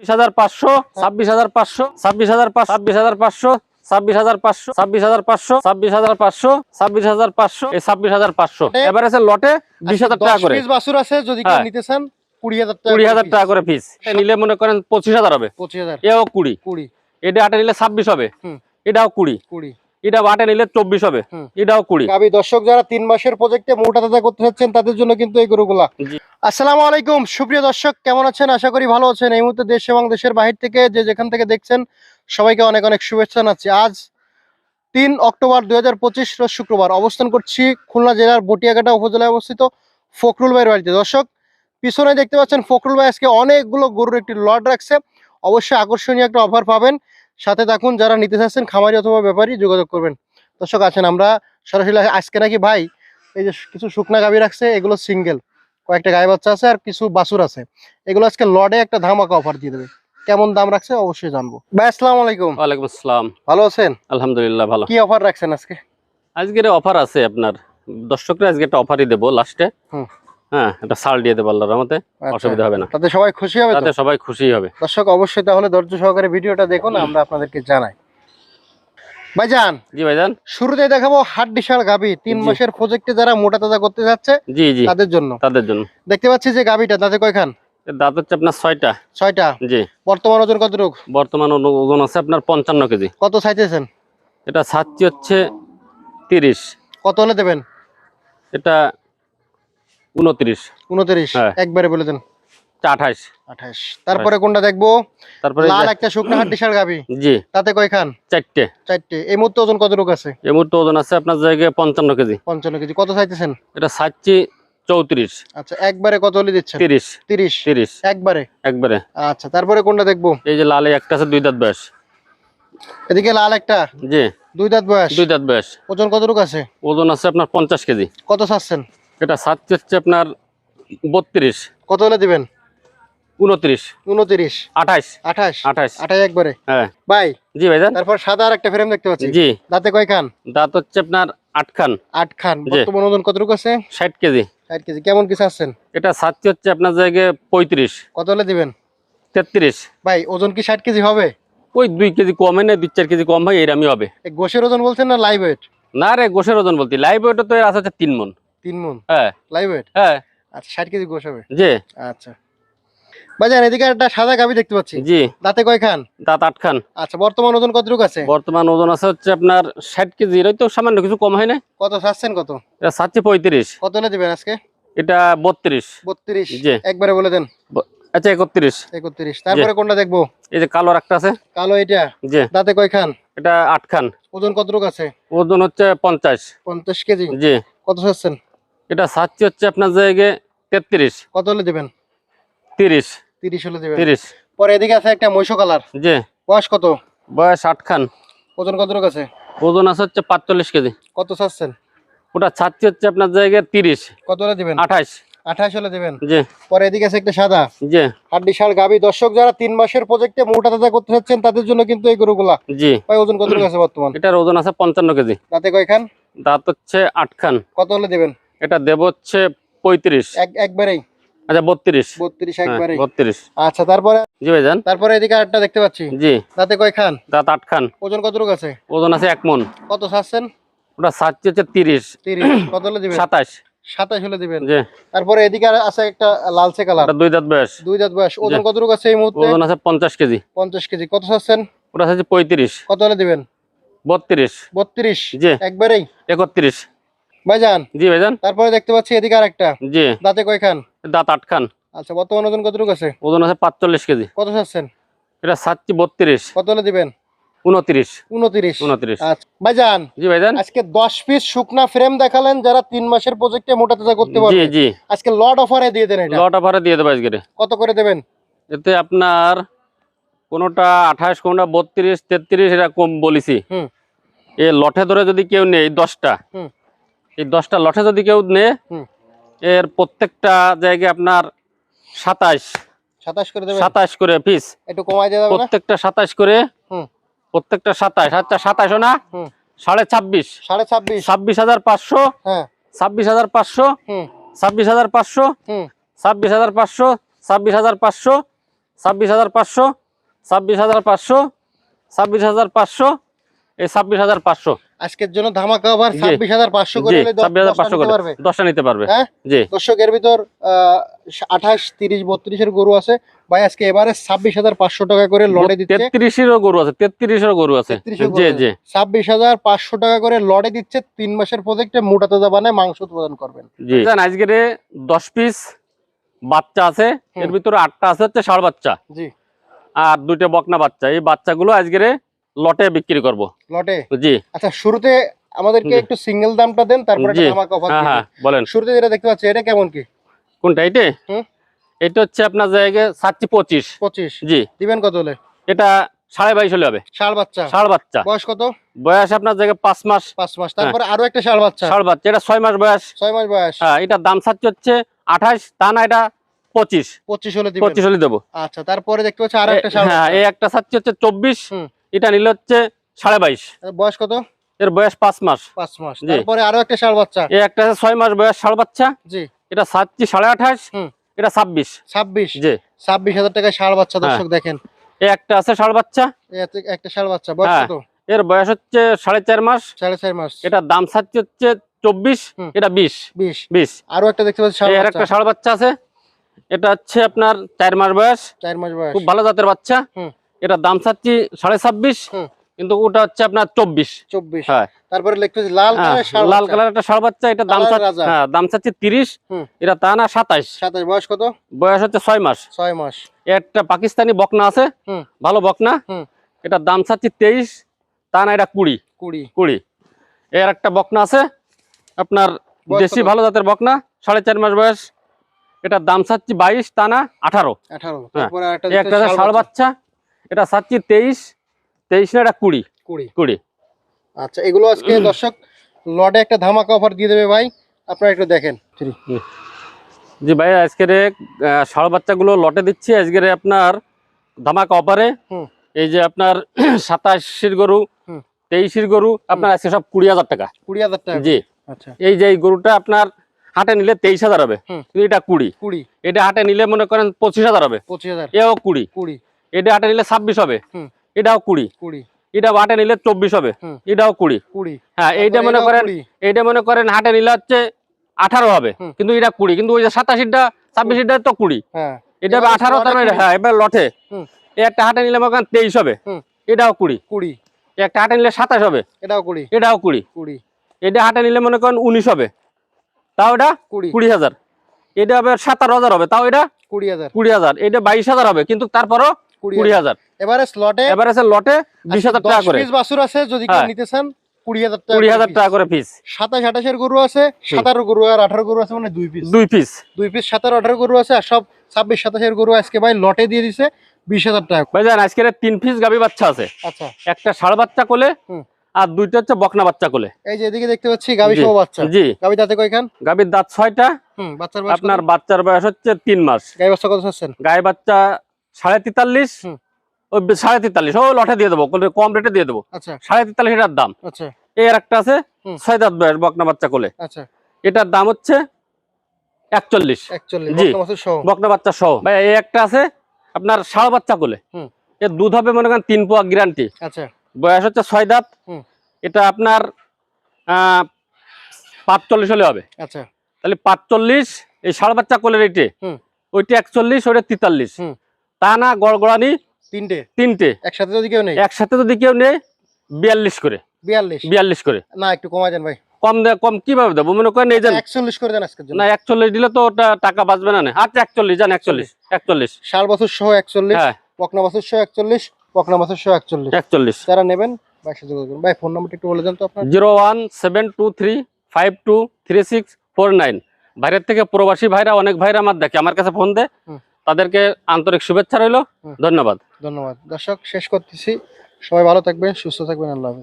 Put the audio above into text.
হাজার পাঁচশো ছাব্বিশ হাজার পাঁচশো ছাব্বিশ হাজার পাঁচশো ছাব্বিশ হাজার পাঁচশো ছাব্বিশ হাজার পাঁচশো ছাব্বিশ হাজার পাঁচশো ছাব্বিশ হাজার পাঁচশো ছাব্বিশ হাজার পাঁচশো এই ছাব্বিশ হাজার পাঁচশো। এবার আছে লটে বিশ হাজার টাকা করে। পিস আছে যদি হ্যাঁ। নিতে চান কুড়ি হাজার টাকা কুড়ি হাজার টাকা করে পিস নিলে মনে করেন পঁচিশ হাজার হবে। পঁচিশ হাজার। এও কুড়ি। কুড়ি। এটা আটে নিলে ছাব্বিশ হবে। এটাও কুড়ি। কুড়ি। এটা আটে নিলে চব্বিশ হবে। এটাও কুড়ি। গাবি দর্শক যারা তিন মাসের প্রজেক্টে মোটা তাজা করতে চাচ্ছেন তাদের জন্য কিন্তু এই গরুগুলা। আসসালামু আলাইকুম সুপ্রিয় দর্শক কেমন আছেন? আশা করি ভালো আছেন। এই মুহূর্তে দেশ এবং দেশের বাহির থেকে যে যেখান থেকে দেখছেন সবাইকে অনেক অনেক শুভেচ্ছা জানাচ্ছি। আজ তিন অক্টোবর দুই হাজার পঁচিশ রোজ শুক্রবার অবস্থান করছি খুলনা জেলার বটিয়াঘাটা উপজেলায় অবস্থিত ফখরুল ভাইয়ের বাড়িতে। দর্শক পিছনে দেখতে পাচ্ছেন ফখরুল ভাই আজকে অনেকগুলো গরুর একটি লট রাখছে। অবশ্যই আকর্ষণীয় একটা অফার পাবেন। সাথে থাকুন যারা নিতে চাচ্ছেন খামারি অথবা ব্যাপারী যোগাযোগ করবেন। দর্শক আছেন আমরা সরাসরি আজকে নাকি ভাই এই যে কিছু শুকনা গাভী রাখছে এগুলো সিঙ্গেল কয়েকটা গায়ে বাচ্চা আছে আর কিছু বাছুর আছে। এগুলো আজকে লডে একটা ধামাকা অফার দিয়ে দেবে। কেমন দাম রাখছে অবশ্যই জানব। ভাই আসসালামু আলাইকুম। ওয়ালাইকুম আসসালাম। ভালো আছেন? আলহামদুলিল্লাহ ভালো। কি অফার রাখছেন আজকে? আজকের অফার আছে আপনার। দর্শকরা আজকে একটা অফারই দেবো লাস্টে হুম। হ্যাঁ একটা সাল দিয়ে দেবো আল্লাহর রহমতে আচ্ছা। অসুবিধা হবে না। তাতে সবাই খুশি হবে তাতে সবাই খুশি হবে। দর্শক অবশ্যই তাহলে ধৈর্য সহকারে ভিডিওটা দেখুন আমরা আপনাদেরকে জানাই। ভাইজান জি ভাইজান। শুরুতে দেখাবো তিন মাসের প্রজেক্টে যারা মোটা তাজা করতে যাচ্ছে জি জি। তাদের জন্য। তাদের জন্য। দেখতে পাচ্ছি যে গাভীটা তাতে কয়খান? দাঁত হচ্ছে আপনার ছয়টা। ছয়টা? জি। বর্তমান ওজন কতটুক? বর্তমান ওজন- আছে আপনার পঞ্চান্ন কেজি। কত চাইতেছেন? এটা ছাচ্ছি হচ্ছে তিরিশ। কত হলে দেবেন? এটা উনত্রিশ। উনত্রিশ। হ্যাঁ। একবারে বলে দেন। আঠাইশ আঠাশ। তারপরে কোনটা দেখব? তারপরে এই লাল যে- একটা শুকনো হাট ডিশাল গাভী জি। তাতে কয়খান চারটে। চারটে। এই মুহূর্তে ওজন কতটুক আছে? এই মুহূর্তে ওজন আছে আপনার জায়গায় পঞ্চান্ন কেজি। পঞ্চান্ন কেজি। কত চাইতেছেন? এটা চৌত্রিশ। আচ্ছা একবারে কত হলে দিচ্ছেন? তিরিশ। তিরিশ। তিরিশ। একবারে? একবারে। আচ্ছা তারপরে কোনটা দেখব? এই যে লালে একটা আছে দুই দাঁত বয়স। এদিকে লাল একটা? জি। দুই দাঁত বয়স? দুই দাঁত বয়স। ওজন কতটুকু আছে? ওজন আছে আপনার পঞ্চাশ কেজি। কত চাচ্ছেন? এটা ছাচ্ছি হচ্ছে আপনার বত্রিশ। কত হলে দিবেন? উনত্রিশ। উনত্রিশ। আঠাইশ আঠাশ। আঠাইশ আঠাশ একবারে। হ্যাঁ। ভাই জি ভাইজান। তারপর সাদা আর একটা ফ্রেম দেখতে পাচ্ছি। জি। দাঁতে কয়খান দাঁত হচ্ছে আপনার আট খান। আট খান। বর্তমান ওজন কতটুকু আছে? ষাট কেজি। ষাট কেজি। কেমন কি চাচ্ছেন? এটা ছাচ্ছি হচ্ছে আপনার জায়গায় পঁয়ত্রিশ। কত হলে দিবেন? তেত্রিশ। ভাই ওজন কি ষাট কেজি হবে? ওই দুই কেজি কম হয় না দুই চার কেজি কম হয় এরমই হবে। এই গোশের ওজন বলছেন না লাইভ ওয়েট না রে গোসের ওজন বলতি লাইভ ওয়েটও তো এর আছে তিন মন। তিন মন? হ্যাঁ। লাইভ ওয়েট হ্যাঁ। আচ্ছা ষাট কেজি গোশ হবে? জি। আচ্ছা। ভাইজান এদিকে একটা সাদা দেখতে পাচ্ছি। জি। দাঁতে কয় খান? দাঁত আট খান। আচ্ছা বর্তমান ওজন কতটুকু আছে? বর্তমান ওজন আছে হচ্ছে আপনার ষাট কেজি। এর তো সামান্য কিছু কম হয় না কত কত? এটা পঁয়ত্রিশ। কত হলে দিবেন আজকে? এটা বত্রিশ। বত্রিশ। জি। একবারে বলে দেন। আচ্ছা একত্রিশ। একত্রিশ। তারপরে কোনটা দেখব? এই যে কালো একটা আছে। কালো এটা জি। দাঁতে কয় খান? এটা আট খান। ওজন কতটুকু আছে? ওজন হচ্ছে পঞ্চাশ। পঞ্চাশ কেজি। জি। কত চাচ্ছেন? এটা ছাচ্ছি হচ্ছে আপনার জায়গায় তেত্রিশ। কত হলে দিবেন? তিরিশ। তিরিশ হলে দিবেন। তিরিশ। পরে এদিকে আছে একটা মৈশ কালার। জি। বয়স কত? বয়স আট খান ওজন কতটুকু আছে? ওজন আছে হচ্ছে পাঁচচল্লিশ কেজি। কত চাচ্ছেন? ওটা ছাচ্ছি হচ্ছে আপনার জায়গায় তিরিশ। কত হলে দিবেন? আঠাইশ আঠাশ হলে দিবেন? জি। পরে এদিকে আছে একটা সাদা। জি। হাড্ডি শাল গাবি। দর্শক যারা তিন মাসের প্রজেক্টে মোটা তাজা করতে চাচ্ছেন তাদের জন্য কিন্তু এই গরুগুলা। জি। ভাই ওজন কতটুকু আছে বর্তমান? এটার ওজন আছে পঞ্চান্ন কেজি। দাঁতে কয়খান? দাঁত হচ্ছে আট খান কত হলে দিবেন? এটা দেব হচ্ছে পঁয়ত্রিশ। এক একবারেই। আচ্ছা বত্রিশ। বত্রিশ হ্যাঁ, বত্রিশ। আচ্ছা তারপরে? জি ভাইজান। তারপরে এদিকে দেখতে পাচ্ছি। জি। দাঁতে কয় খান? দাঁত আট খান। ওজন কতটুকু আছে? ওজন আছে এক মন। কত চাচ্ছেন ওটা হচ্ছে তিরিশ। তিরিশ। কত হলে দিবেন? সাতাশ। সাতাশ হলে দিবেন। জি। তারপরে এদিকে আছে একটা লালচে কালার। দুই দাঁত বয়স। দুই দাঁত বয়স। ওজন। কতটুকু আছে এই মুহূর্তে? ওজন আছে পঞ্চাশ কেজি। পঞ্চাশ কেজি। কত চাচ্ছেন ওটা আছে পঁয়ত্রিশ। কত হলে দিবেন? বত্রিশ। বত্রিশ। জি। একবারেই? একত্রিশ। ভাইজান জি ভাইজান। তারপরে দেখতে পাচ্ছি এদিকে আরেকটা। জি। দাঁতে কয় খান দাঁত আট খান আচ্ছা বর্তমান ওজন কতটুকু আছে? ওজন আছে পাঁচচল্লিশ কেজি। কত চাচ্ছেন? এটা ছাচ্ছি বত্রিশ। কত হলে দিবেন? উনত্রিশ। উনত্রিশ। উনত্রিশ। আচ্ছা ভাইজান জি ভাইজান। আজকে দশ পিস শুকনা ফ্রেম দেখালেন যারা তিন মাসের প্রজেক্টে মোটা তাজা করতে পারবে। জি। আজকে লট অফারে দিয়ে দেন লট অফারে দিয়ে দেবো আজকে। কত করে দেবেন? এতে আপনার কোনোটা আঠাশ কোনোটা বত্রিশ তেত্রিশ এটা কম বলেছি। এ লটে ধরে যদি কেউ নেই দশটা হুম। এই দশটা লটে যদি কেউ নেয় হুম। এর প্রত্যেকটা জায়গায় আপনার সাতাশ। সাতাশ করে সাতাশ করে পিস একটু কমাই দিয়ে যাবে প্রত্যেকটা সাতাশ করে। প্রত্যেকটা সাতাশ। আচ্ছা সাতাশও না? সাড়ে ছাব্বিশ। সাড়ে ছাব্বিশ। ছাব্বিশ হাজার পাঁচশো। হ্যাঁ। ছাব্বিশ হাজার পাঁচশো। ছাব্বিশ হাজার পাঁচশো। ছাব্বিশ হাজার পাঁচশো। ছাব্বিশ হাজার পাঁচশো। ছাব্বিশ হাজার পাঁচশো। ছাব্বিশ হাজার পাঁচশো। ছাব্বিশ হাজার পাঁচশো। এই ছাব্বিশ হাজার পাঁচশো। আজকের জন্য ধামাকা অফার ছাব্বিশ হাজার পাঁচশো করে ছাব্বিশ হাজার পাঁচশো নিতে করে। পারবে দশটা নিতে পারবে। হ্যাঁ? জি। দর্শক এর ভিতর আঠাশ তিরিশ বত্রিশের গরু আছে। ভাই আজকে এবারে ছাব্বিশ হাজার পাঁচশো টাকা করে লড়ে দিচ্ছে। তেত্রিশেরও গরু আছে তেত্রিশেরও গরু আছে। জি জি। ছাব্বিশ হাজার পাঁচশো টাকা করে লড়ে দিচ্ছে তিন মাসের প্রজেক্টে মোটা তাজা বানায় মাংস উৎপাদন করবেন। আজকের দশ পিস বাচ্চা আছে। এর ভিতরে আটটা আছে হচ্ছে ষাড় বাচ্চা। জি। আর দুইটা বকনা বাচ্চা। এই বাচ্চাগুলো আজকের লটে বিক্রি করব। লটে? জি। আচ্ছা শুরুতে আমাদেরকে একটু সিঙ্গেল দামটা দেন তারপরে ধামাকা অফার হ্যাঁ হ্যাঁ বলেন। শুরুতে যেটা দেখতে পাচ্ছি এটা কেমন কি? কোনটা এইটে হুম। এটা হচ্ছে আপনার জায়গায় সাতটি পঁচিশ। পঁচিশ। জি। দিবেন কত হলে? এটা সাড়ে বাইশ হলে হবে। ষাড় বাচ্চা। ষাড় বাচ্চা। বয়স কত? বয়স আপনার জায়গায় পাঁচ মাস। পাঁচ মাস। তারপরে আরও একটা ষাড় বাচ্চা। ষাড় বাচ্চা এটা ছয় মাস বয়স। ছয় মাস বয়স। হ্যাঁ এটার দাম চাচ্ছে হচ্ছে আঠাশ তা না এটা পঁচিশ। পঁচিশ হলে দিবেন। পঁচিশ হলে দেবো। আচ্ছা তারপরে দেখতে পাচ্ছি আরও একটা হ্যাঁ এই একটা চাচ্ছে হচ্ছে চব্বিশ। এটা নিলে হচ্ছে সাড়ে বাইশ। বয়স কত? এর বয়স পাঁচ মাস। পাঁচ মাস। তারপরে আরও একটা ষাড় বাচ্চা। এই একটা আছে ছয় মাস বয়স ষাড় বাচ্চা। জি। এটা সাতটি সাড়ে আঠাশ এটা ছাব্বিশ। ছাব্বিশ? জি। ছাব্বিশ হাজার টাকায় ষাড় বাচ্চা হ্যাঁ। দর্শক দেখেন। এই একটা আছে ষাড় বাচ্চা। একটা- ষাড় বাচ্চা। বয়স হ্যাঁ। কত? এর বয়স হচ্ছে সাড়ে চার মাস। সাড়ে চার মাস। এটার দাম চাচ্ছে হচ্ছে চব্বিশ এটা বিশ। বিশ। বিশ। আরও একটা দেখতে পাচ্ছি এর একটা ষাড় বাচ্চা আছে। এটা হচ্ছে আপনার চার মাস বয়স। চার মাস বয়স। খুব ভালো জাতের বাচ্চা। এটার দাম চাচ্ছি সাড়ে ছাব্বিশ কিন্তু ওটা হচ্ছে আপনার চব্বিশ। চব্বিশ। হ্যাঁ। তারপরে লাল হ্যাঁ, লাল কালার একটা ষাড় বাচ্চা এটা দাম হ্যাঁ দাম চাচ্ছে তিরিশ এটা তা না সাতাইশ। সাতাশ বয়স কত? বয়স হচ্ছে ছয় মাস। ছয় মাস। একটা পাকিস্তানি বকনা আছে ভালো বকনা। এটার দাম চাচ্ছি তেইশ তা না এটা কুড়ি। কুড়ি। কুড়ি। এর একটা বকনা আছে আপনার দেশি ভালো জাতের বকনা সাড়ে চার মাস বয়স। এটার দাম চাচ্ছি বাইশ তা না আঠারো। আঠারো। হ্যাঁ। একটা ষাড় বাচ্চা। এটা চাচ্ছি তেইশ তেইশ না এটা কুড়ি। কুড়ি। কুড়ি। আচ্ছা এগুলো আজকে দর্শক লটে একটা ধামাকা অফার দিয়ে দেবে ভাই। আপনারা একটু দেখেন। জি ভাই আজকের ষাড় বাচ্চাগুলো লটে দিচ্ছি। আজকের আপনার ধামাকা অফারে এই যে আপনার সাতাশির গরু। তেইশের গরু আপনার আজকে সব কুড়ি হাজার টাকা। কুড়ি হাজার টাকা। জি। আচ্ছা। এই যে এই গরুটা আপনার হাটে নিলে তেইশ হাজার হবে। কিন্তু এটা কুড়ি। কুড়ি। এটা হাটে নিলে মনে করেন পঁচিশ হাজার হবে। পঁচিশ হাজার। এও কুড়ি। কুড়ি। এটা হাটে নিলে ছাব্বিশ হবে। এটাও কুড়ি। কুড়ি। এটা হাটে নিলে চব্বিশ হবে। এটাও কুড়ি। কুড়ি। হ্যাঁ এইটা মনে করেন এইটা মনে করেন হাটে নিলে হচ্ছে আঠারো হবে। কিন্তু এটা কুড়ি। কিন্তু ওই যে সাতাশিটা ছাব্বিশটা তো কুড়ি। হ্যাঁ। এটা হবে আঠারো তার মানে হ্যাঁ এবার লটে। একটা হাটে নিলে মনে করেন তেইশ হবে। এটাও কুড়ি। কুড়ি। একটা হাটে নিলে সাতাশ হবে। এটাও কুড়ি। এটাও কুড়ি। কুড়ি। এটা হাটে নিলে মনে করেন উনিশ হবে। তাও এটা কুড়ি। কুড়ি হাজার। এটা হবে সাতারো হাজার হবে। তাও এটা কুড়ি হাজার। কুড়ি হাজার। এটা বাইশ হাজার হবে। কিন্তু তারপরও কুড়ি হাজার। হাজার। এবারে লটে বিশ হাজার টাকা করে। পিস বাছুর আছে যদি কেউ হ্যাঁ। নিতে চান কুড়ি হাজার টাকা কুড়ি হাজার টাকা করে পিস সাতাশ আঠাশের গরু আছে সাতারো গরু আর আঠারো গরু আছে মানে দুই পিস দুই পিস দুই পিস সাতারো আঠারো গরু আছে আর সব ছাব্বিশ সাতাশের গরু আজকে ভাই লটে দিয়ে দিছে বিশ হাজার টাকা ভাইজান আজকের তিন পিস গাবি বাচ্চা আছে। আচ্ছা। একটা ষাড় বাচ্চা কোলে আর দুইটা হচ্ছে বকনা বাচ্চা কোলে। এই যে এদিকে দেখতে পাচ্ছি গাবি সহ বাচ্চা। জি। গাবি দাঁতে কয়খান? গাবির দাঁত ছয়টা। আপনার আপনার বাচ্চার বয়স হচ্ছে তিন মাস। গাই বাচ্চা কত চাচ্ছেন? গায়ে বাচ্চা সাড়ে তেতাল্লিশ? ওই সাড়ে তেতাল্লিশ। ও লটে দিয়ে দেবো কম রেটে দিয়ে দেবো। আচ্ছা। সাড়ে তেতাল্লিশ এটার দাম। আচ্ছা। এর একটা আছে। ছয় দাঁত বয়স বকনা বাচ্চা কোলে। আচ্ছা। এটার দাম হচ্ছে একচল্লিশ। জি। বকনা বাচ্চা সহ। ভাই এই একটা আছে আপনার ষাড় বাচ্চা কোলে। এর দুধ হবে মনে করেন তিন পোয়া গ্যারান্টি। আচ্ছা। বয়স হচ্ছে ছয় দাঁত এটা আপনার পাঁচচল্লিশ হলে হবে। আচ্ছা। তাহলে পাঁচচল্লিশ এই ষাড় বাচ্চা কোলের হুম। ওইটা একচল্লিশ ওইটা তেতাল্লিশ। তা না গড়গড়ানি তিনটে। তিনটে। একসাথে যদি কেউ নেই? একসাথে যদি কেউ নেই বিয়াল্লিশ করে। বিয়াল্লিশ? বিয়াল্লিশ করে। না একটু কমা যান ভাই। কম দে কম কীভাবে দেবো? মনে করেন এই যে একচল্লিশ করে দেন আজকের জন্য। না একচল্লিশ দিলে তো ওটা টাকা বাঁচবে না না। আচ্ছা একচল্লিশ জান একচল্লিশ। একচল্লিশ। ষাট বছর সহ একচল্লিশ হ্যাঁ। পকনা বছর সহ একচল্লিশ পকনা বছর সহ একচল্লিশ। একচল্লিশ। যারা নেবেন ভাই ফোন নাম্বারটা একটু বলে দেন তো আপনার। Zero one seven two three five two three six four nine. বাইরের থেকে প্রবাসী ভাইরা অনেক ভাইরা আমার দেখে। আমার কাছে ফোন দেয়। তাদেরকে আন্তরিক শুভেচ্ছা রইল। ধন্যবাদ। ধন্যবাদ। দর্শক শেষ করতেছি। সবাই ভালো থাকবেন সুস্থ থাকবেন আল্লাহ।